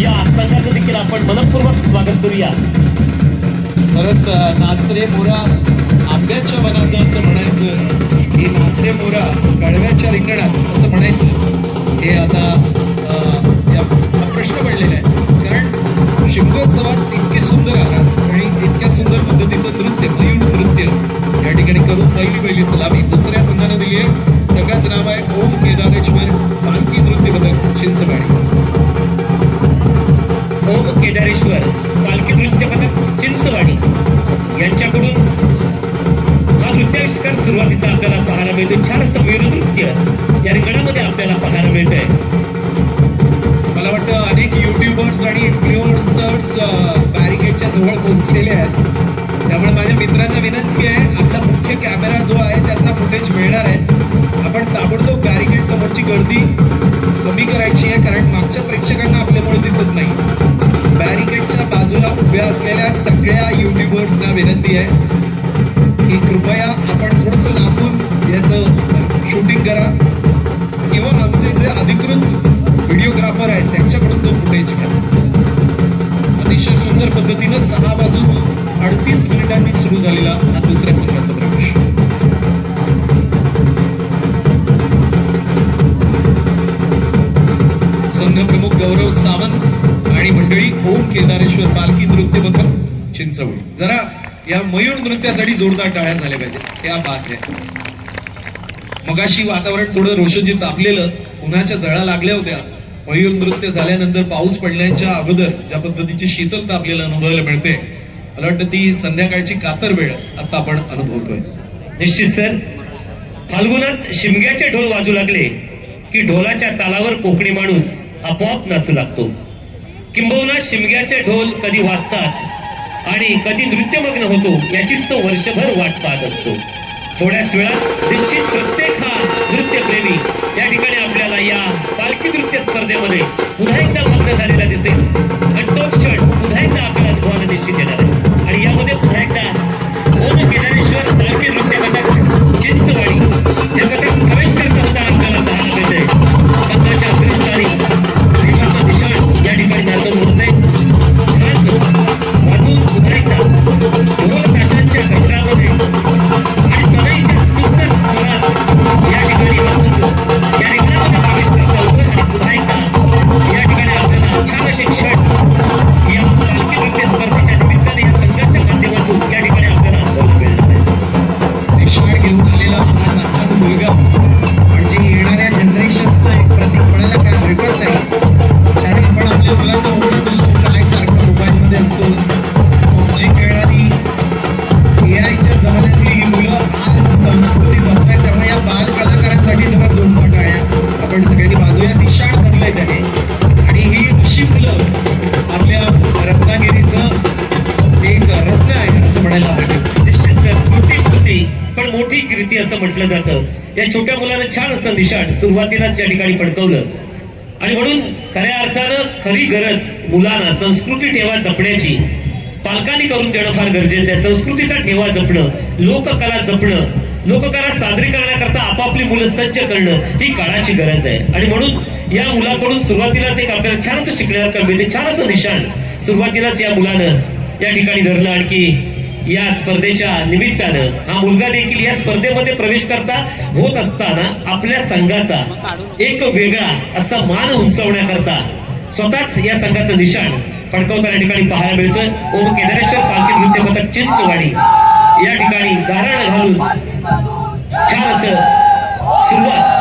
या संघाचं देखील आपण मनपूर्वक स्वागत करूया. खरंच नाचरे मोरा आंब्याच्या वनात असं म्हणायचं. की नाचरे मोरा कळव्याच्या रिंगणात असं म्हणायचं. हे आता या हा प्रश्न पडलेला आहे. कारण शिमगोत्सवात इतके सुंदर आवाज आणि इतक्या सुंदर पद्धतीचं नृत्य मयूर नृत्य या ठिकाणी करून पहिली पहिली सलामी दुसऱ्या संघानं दिली आहे. सगळ्याच नाव आहे ओम केदारेश्वर पालखी नृत्य पथक चिंचवाडी ओम केदारेश्वर पालखी नृत्य पथक चिंचवाडी यांच्याकडून हा नृत्याविष्कार सुरुवातीचा आपल्याला पाहायला मिळतो छान असं नृत्य या रिंगणामध्ये आपल्याला पाहायला आहे मला वाटतं अनेक युट्यूबर्स आणि इन्फ्लुएन्सर्स बॅरिकेडच्या जवळ पोहोचलेले आहेत. त्यामुळे माझ्या मित्रांना विनंती आहे आपला मुख्य कॅमेरा जो आहे त्यांना फुटेज या मयूर नृत्यासाठी जोरदार टाळ्या झाल्या पाहिजेत. त्या बात आहे. मगाशी वातावरण थोडं रोषजी तापलेलं उन्हाच्या जळा लागल्या होत्या. मयूर नृत्य झाल्यानंतर पाऊस पडण्याच्या अगोदर ज्या पद्धतीची शीतलता आपल्याला अनुभवायला मिळते मला वाटतं ती संध्याकाळची कातर वेळ आता आपण अनुभवतोय. निश्चित सर. फाल्गुनात शिमग्याचे ढोल वाजू लागले की ढोलाच्या तालावर कोकणी माणूस आपोआप नाचू लागतो. किंबहुना शिमग्याचे ढोल कधी वाजतात आणि कधी नृत्यमग्न होतो याचीच तो वर्षभर वाट पाहत असतो. थोड्याच वेळात निश्चित प्रत्येक हा नृत्यप्रेमी या ठिकाणी आपल्याला या पालखी नृत्य स्पर्धेमध्ये पुन्हा एकदा भक्त झालेला दिसेल. आणि क्षण पुन्हा एकदा आपल्याला अनुभवाला निश्चित येणार आहे. आणि यामध्ये पुन्हा एकदा ओम केदारेश्वर पालखी नृत्य गटक चिंचवाडी. या कथक संस्कृती ठेवा जपण्याची. पालकांनी करून देणं फार गरजेचं आहे. संस्कृतीचा ठेवा जपणं लोककला जपणं लोककला सादरी करण्याकरता आपापली मुलं सज्ज करणं ही काळाची गरज आहे. आणि म्हणून या मुलाकडून सुरुवातीलाच एक आपल्याला छान असं शिकण्यावर कळते छान असं निशाण. सुरुवातीलाच या मुलानं या ठिकाणी धरलं आणखी या स्पर्धेच्या निमित्तानं. हा मुलगा देखील या स्पर्धेमध्ये प्रवेश करता होत असताना आपल्या संघाचा एक वेगळा असा मान उंचावण्याकरता स्वतःच या संघाचं निशाण फडकवताना या ठिकाणी पाहायला मिळतं. ओम केदारेश्वर पालखी नृत्य पथक चिंचवाडी या ठिकाणी गारण घालून छान असं सुरुवात.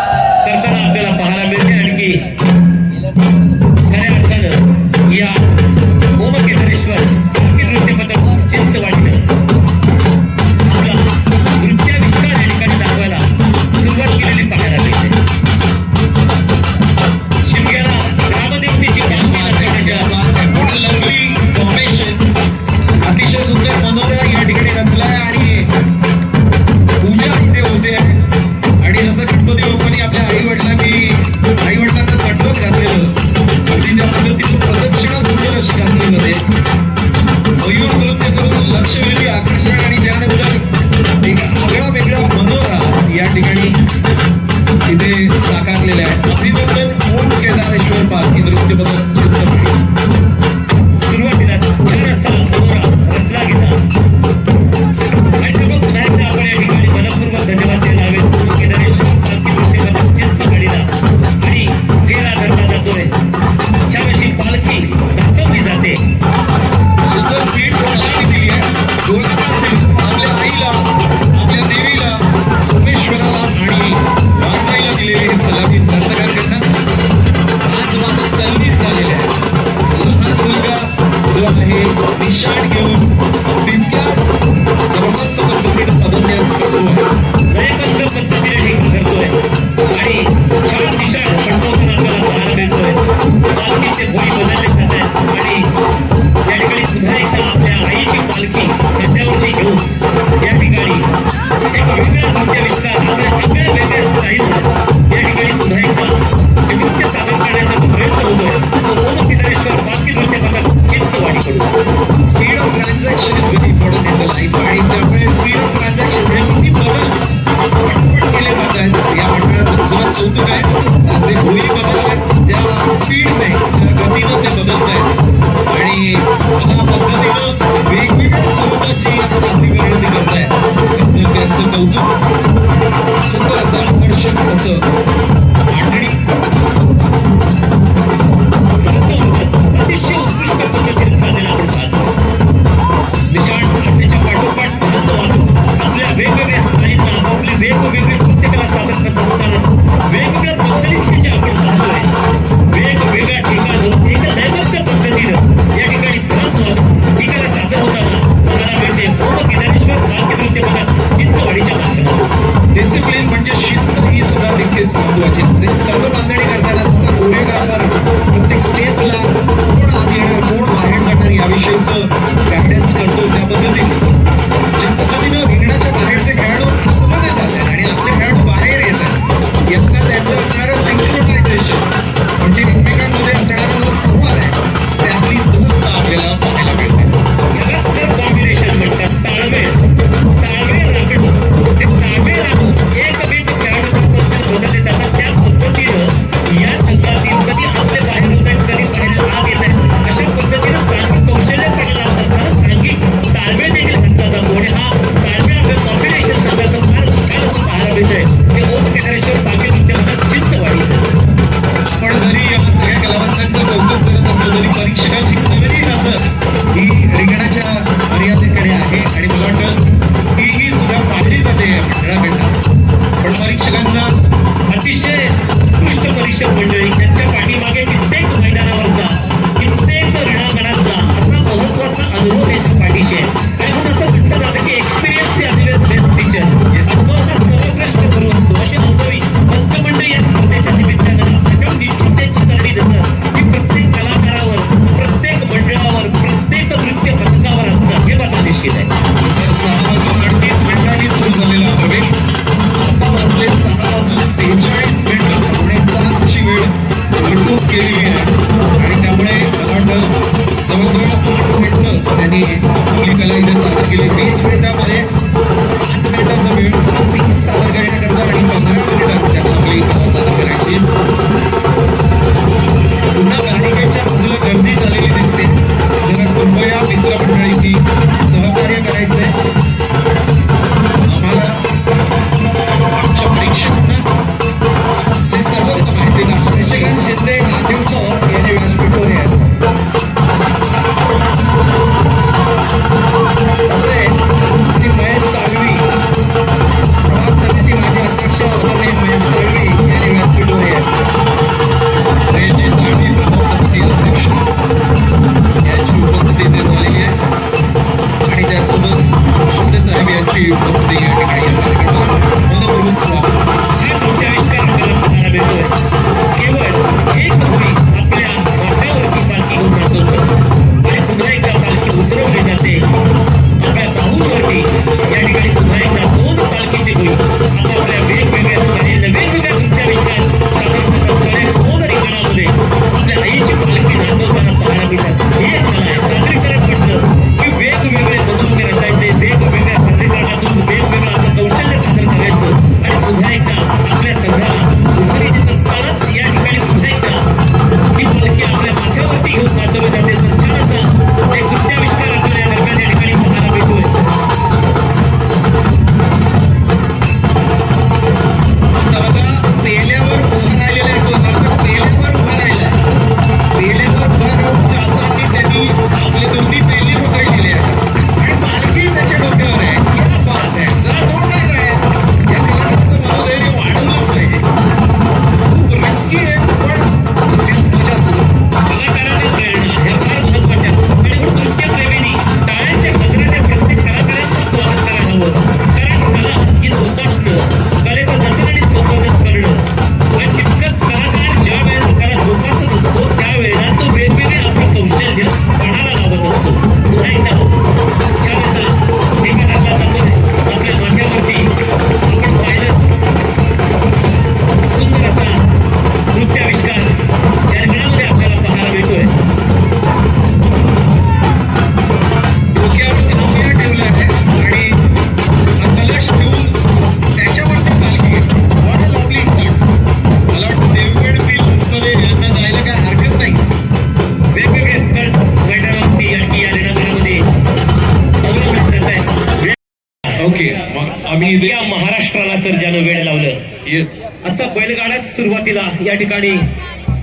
बैलगाडा सुरुवातीला या ठिकाणी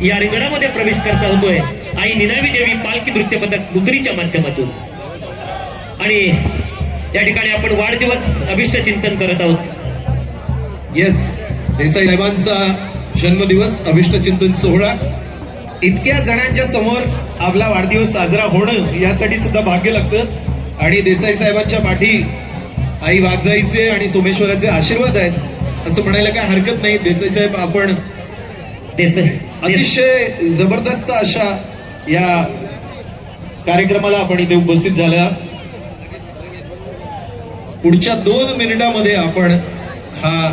या रिंगणामध्ये प्रवेश करता होतोय. आई निनावी देवी पालखी नृत्य पथक बुकरीच्या माध्यमातून. आणि या ठिकाणी आपण वाढदिवस अभिष्ट चिंतन करत आहोत. येस देसाई साहेबांचा जन्मदिवस अभिष्ट चिंतन सोहळा. इतक्या जणांच्या समोर आपला वाढदिवस साजरा होणं यासाठी सुद्धा भाग्य लागतं. आणि देसाई साहेबांच्या पाठी आई वाघजाईचे आणि सोमेश्वराचे आशीर्वाद आहेत. असं म्हणायला काय हरकत नाही. देसाई साहेब आपण अतिशय जबरदस्त अशा या कार्यक्रमाला आपण इथे उपस्थित झाल्या पुढच्या दोन मिनिटामध्ये आपण हा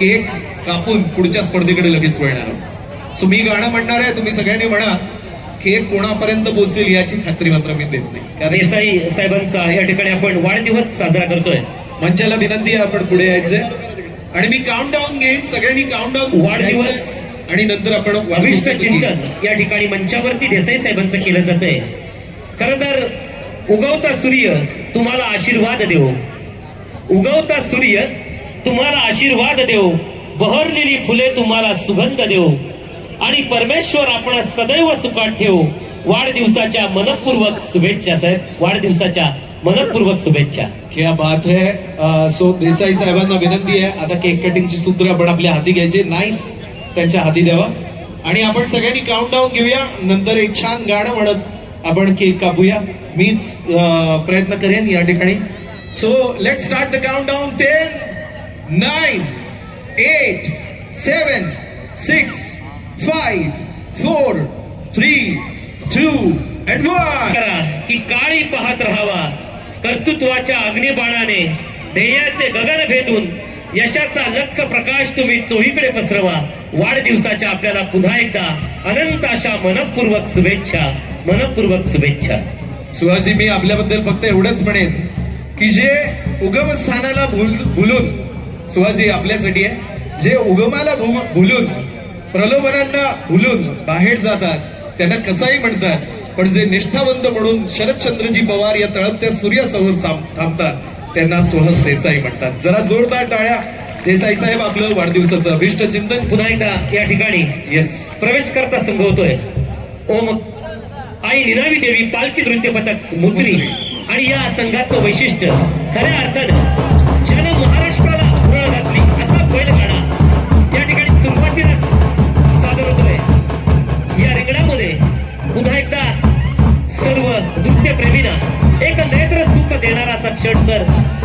केक कापून पुढच्या स्पर्धेकडे लगेच वळणार आहोत. सो मी गाणं म्हणणार आहे तुम्ही सगळ्यांनी म्हणा केक कोणापर्यंत पोहोचेल याची खात्री मात्र मी देत नाही. देसाई साहेबांचा या ठिकाणी आपण वाढदिवस साजरा करतोय. मंचाला विनंती आपण पुढे यायचंय. आणि मी काउंट डाऊन घेईन सगळ्यांनी काउंट डाऊन वाढदिवस. आणि नंतर आपण वरिष्ठ चिंतन या ठिकाणी मंचावरती देसाई साहेबांचं केलं जात आहे खर तर उगवता सूर्य तुम्हाला आशीर्वाद देव. उगवता सूर्य तुम्हाला आशीर्वाद देव. बहरलेली फुले तुम्हाला सुगंध देव. आणि परमेश्वर आपण सदैव सुखात ठेवू. वाढदिवसाच्या मनपूर्वक शुभेच्छा साहेब. वाढदिवसाच्या मनपूर्वक शुभेच्छा क्या बात है। सो देसाई साहेबांना विनंती आहे आता केक कटिंगची सूत्र आपण आपल्या हाती घ्यायचे नाही त्यांच्या हाती द्यावा. आणि आपण सगळ्यांनी काउंट डाऊन घेऊया नंतर एक छान गाणं म्हणत आपण केक कापूया. मीच प्रयत्न करेन या ठिकाणी. So let start the countdown ten nine eight seven six five four three two and one की काळी पाहत राहावा. कर्तृत्वाच्या अग्निबाणाने ध्येयाचे गगन भेदून यशाचा लख प्रकाश तुम्ही चोहीकडे पसरवा. वाढदिवसाच्या आपल्याला पुन्हा एकदा अनंत अशा मनपूर्वक शुभेच्छा मनपूर्वक शुभेच्छा. सुहाजी मी आपल्याबद्दल फक्त एवढंच म्हणेन की जे उगम स्थानाला भूल भुलून सुहाजी आपल्यासाठी आहे. जे उगमाला भुलून प्रलोभनांना भुलून बाहेर जातात त्यांना कसाही म्हणतात पण जे निष्ठावंत म्हणून शरदचंद्रजी पवार या तळपत्या सूर्यासमोर साम- थांबतात त्यांना सुहास देसाई म्हणतात. जरा जोरदार टाळ्या. देसाई साहेब आपलं वाढदिवसाचं अभिष्ट चिंतन पुन्हा एकदा या ठिकाणी. येस प्रवेश करता संघ होतोय. ओम आई निनावी देवी पालखी नृत्य पथक मुद्री आणि या संघाचं वैशिष्ट्य खऱ्या अर्थानं सर्व नृत्यप्रेमींना एक नेत्र सुख देणारा असा क्षण सर.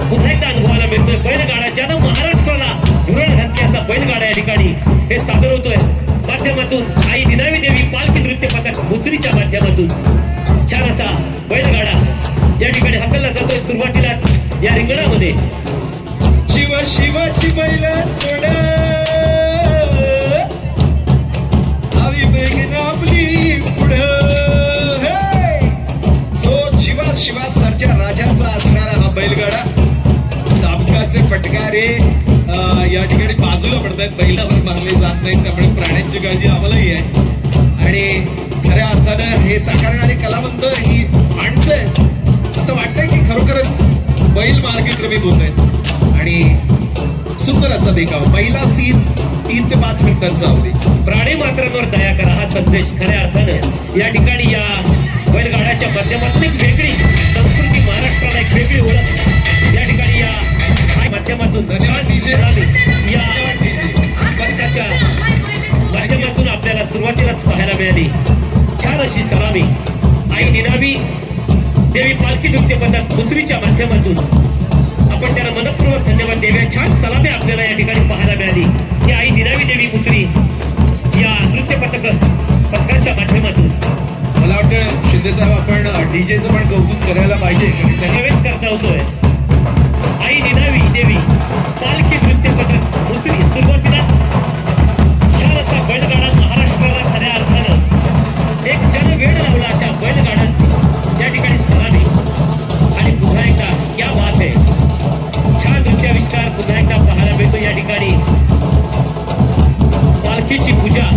पुन्हा एकदा अनुभवायला मिळतोय. बैलगाडा ज्यानं महाराष्ट्राला धुरण घातली असा बैलगाडा या ठिकाणी. हे सादर होतोय. माध्यमातून आई दिनावी देवी पालखी नृत्य पथक मुसरीच्या माध्यमातून. छान असा बैलगाडा या ठिकाणी हकलला जातोय सुरुवातीलाच या रिंगणामध्ये. शिव शिवाची बैल सोड. आपली पुढं. सो शिवा सरच्या राजाचा असणारा हा बैलगाडा. साबकाचे फटकारे या ठिकाणी बाजूला पडतायत. बैलावर मारले जात नाहीत. त्यामुळे प्राण्यांची काळजी आम्हालाही आहे. आणि खऱ्या अर्थानं हे साकारणारे कलावंत ही माणसं आहेत. असं वाटतंय की खरोखरच बैल मार्गक्रमित होत आहेत. आणि सुंदर असा देखाव. पहिला सीन तीन ते पाच मिनिटांचा होते. प्राणी मात्रांवर दया करा हा संदेश खऱ्या अर्थानं या ठिकाणी या बैलगाड्याच्या माध्यमातून एक वेगळी संस्कृती महाराष्ट्राला एक वेगळी ओळख. या ठिकाणी या माध्यमातून धन्यवाद, DJ. या पथकाच्या माध्यमातून आपल्याला सुरुवातीलाच पाहायला मिळाली. छान अशी सलामी. आई निनावी देवी पालखी नृत्य पथक माध्यमातून. आपण त्याला मनपूर्वक धन्यवाद देऊया. छान सलामी आपल्याला या ठिकाणी पाहायला मिळाली. ही आई निनावी देवी पुत्री या नृत्य पथक पथकाच्या माध्यमातून. मला वाटतं शिंदे साहेब आपण डीजेचं पण कौतुक करायला पाहिजे. कारण प्रवेश करता होतोय. आई निनावी देवी पालखी नृत्य पथक मुसरी सुरुवातीलाच छान असा बैलगाडा महाराष्ट्राला खऱ्या अर्थानं एक जन वेळ लावला अशा बैलगाड्यात. या ठिकाणी सलामी. आणि पुन्हा एकदा क्या वाद आहे. छान नृत्याविष्कार पुन्हा एकदा पाहायला मिळतो या ठिकाणी. पालखीची पूजा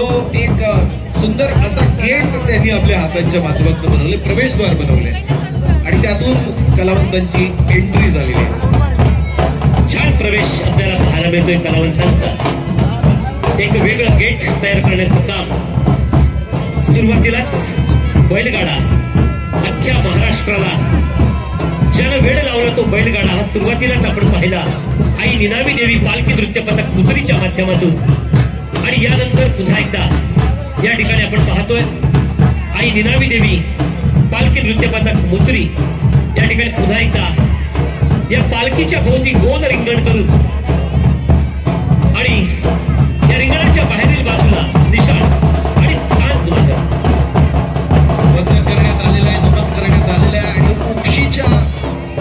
जो एक सुंदर असा गेट त्यांनी आपल्या हातांच्या माध्यमातून बनवले प्रवेशद्वार बनवले. आणि त्यातून कलावंतांची एंट्री झालेली आहे. छान प्रवेश आपल्याला पाहायला मिळतोय कलावंतांचा. एक वेगळं गेट तयार करण्याचं काम. सुरुवातीलाच बैलगाडा अख्ख्या महाराष्ट्राला ज्याला वेळ लावला तो बैलगाडा हा सुरुवातीलाच आपण पाहिला. आई निनावी देवी पालखी नृत्य पथक कुत्रीच्या माध्यमातून. आणि यानंतर पुन्हा एकदा या ठिकाणी आपण पाहतोय आई निनावी देवी पालखी नृत्य नृत्यपथक मुसरी. या ठिकाणी पुन्हा एकदा या पालखीच्या भोवती दोन रिंगण करून आणि या रिंगणाच्या बाहेरील बाजूला निशाण आणि सांज बंद करण्यात आलेलं आहे नमन करण्यात आलेलं आहे आणि पक्षीच्या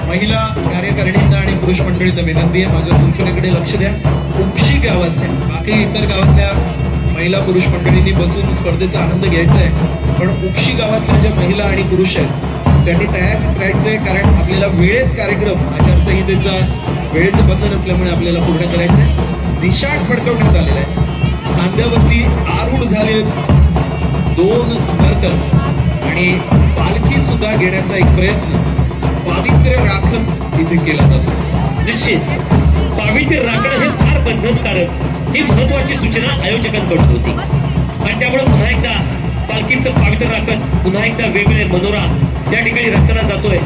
महिला कार्यकारिणींना आणि पुरुष मंडळींना विनंती आहे. माझ्या सूचनेकडे लक्ष द्या. उपशी गावातल्या बाकी इतर गावातल्या महिला पुरुष मंडळींनी बसून स्पर्धेचा आनंद घ्यायचा आहे. पण उक्षी गावातल्या ज्या महिला आणि पुरुष आहेत त्यांनी तयार करायचंय कारण आपल्याला वेळेत कार्यक्रम आचारसंहितेचा वेळेचं बंधन असल्यामुळे आपल्याला पूर्ण करायचं आहे निशाण फडकवण्यात आलेला आहे. खांद्यावरती आरूढ झाले दोन नर्तक आणि पालखी सुद्धा घेण्याचा एक प्रयत्न पावित्र्य राखत इथे केला जातो. निश्चित. पावित्र्य राखणं हे फार बंधनकारक ही महत्वाची सूचना आयोजकांकडून होती. आणि त्यामुळे पुन्हा एकदा पालखीचं पावित्र्य राखत पुन्हा एकदा वेगवेगळे मनोरा या ठिकाणी रचला जातोय.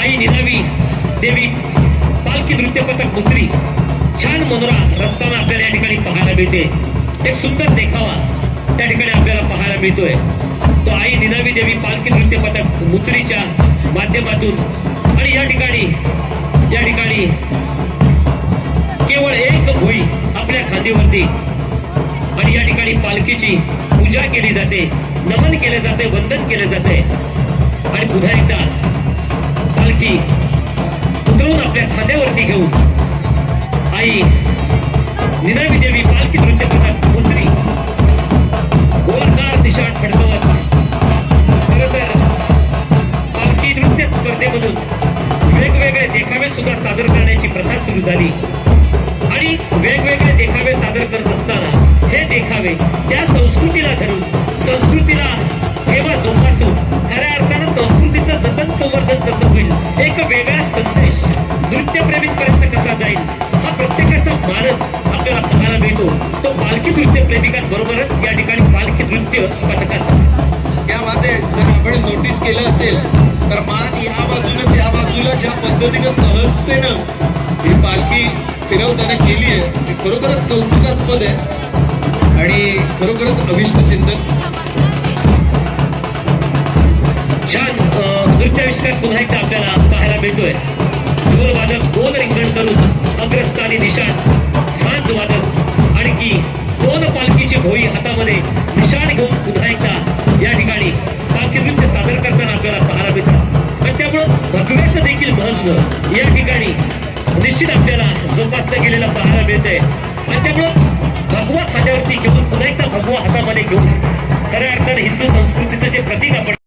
आई निनावी देवी पालखी नृत्य पथक मुसरी छान मनोरा रचताना आपल्याला या ठिकाणी पाहायला मिळते. एक सुंदर देखावा त्या ठिकाणी आपल्याला पाहायला मिळतोय. तो आई निनावी देवी पालखी नृत्य पथक मुसरीच्या माध्यमातून आणि या ठिकाणी या ठिकाणी केवळ एक भुई आपल्या खांदीवरती. आणि या ठिकाणी पालखीची पूजा केली जाते नमन केले जाते वंदन केले जाते. आणि पुन्हा एकदा पालखी उतरून आपल्या खांद्यावरती घेऊन आई निनावी देवी पालखी नृत्य करतात. मुसरी गोलाकार निशाण फडकवत. खरंतर पालखी नृत्य स्पर्धेमधून वेगवेगळे देखावे सुद्धा सादर करण्याची प्रथा सुरू झाली. आणि वेगवेगळे देखावे सादर करत असताना हे देखावे त्या संस्कृतीला धरून संस्कृतीला ठेवा जोपासून खऱ्या अर्थानं संस्कृतीचं जतन संवर्धन कसं होईल एक वेगळा संदेश नृत्यप्रेमींपर्यंत कसा जाईल हा प्रत्येकाचा मानस आपल्याला पाहायला मिळतो. तो पालखी नृत्य प्रेमिकांबरोबरच या ठिकाणी पालखी नृत्य पथकाचा या वादे जर आपण नोटीस केलं असेल तर मान या बाजूला त्या बाजूला ज्या पद्धतीनं सहजतेनं ही पालखी फिरवताना केली आहे ती खरोखरच कौतुकास्पद आहे. आणि खरोखरच अविष्ट चिंतन छान नृत्याविष्कार पुन्हा एकदा आपल्याला पाहायला मिळतोय. ढोल वादक गोल रिंगण करून अग्रस्थानी निशाण झांज वादक आणखी दोन पालखीची भोई हातामध्ये निशाण घेऊन पुन्हा एकदा या ठिकाणी पालखी सादर करताना आपल्याला पाहायला मिळतं. आणि त्यामुळं भगव्याचं देखील महत्त्व या ठिकाणी निश्चित आपल्याला जोपासलं गेलेलं पाहायला मिळते आणि त्यामुळं भगवा खात्यावरती घेऊन पुन्हा एकदा भगवा हातामध्ये घेऊन खऱ्या अर्थाने हिंदू संस्कृतीचं जे प्रतीक आपण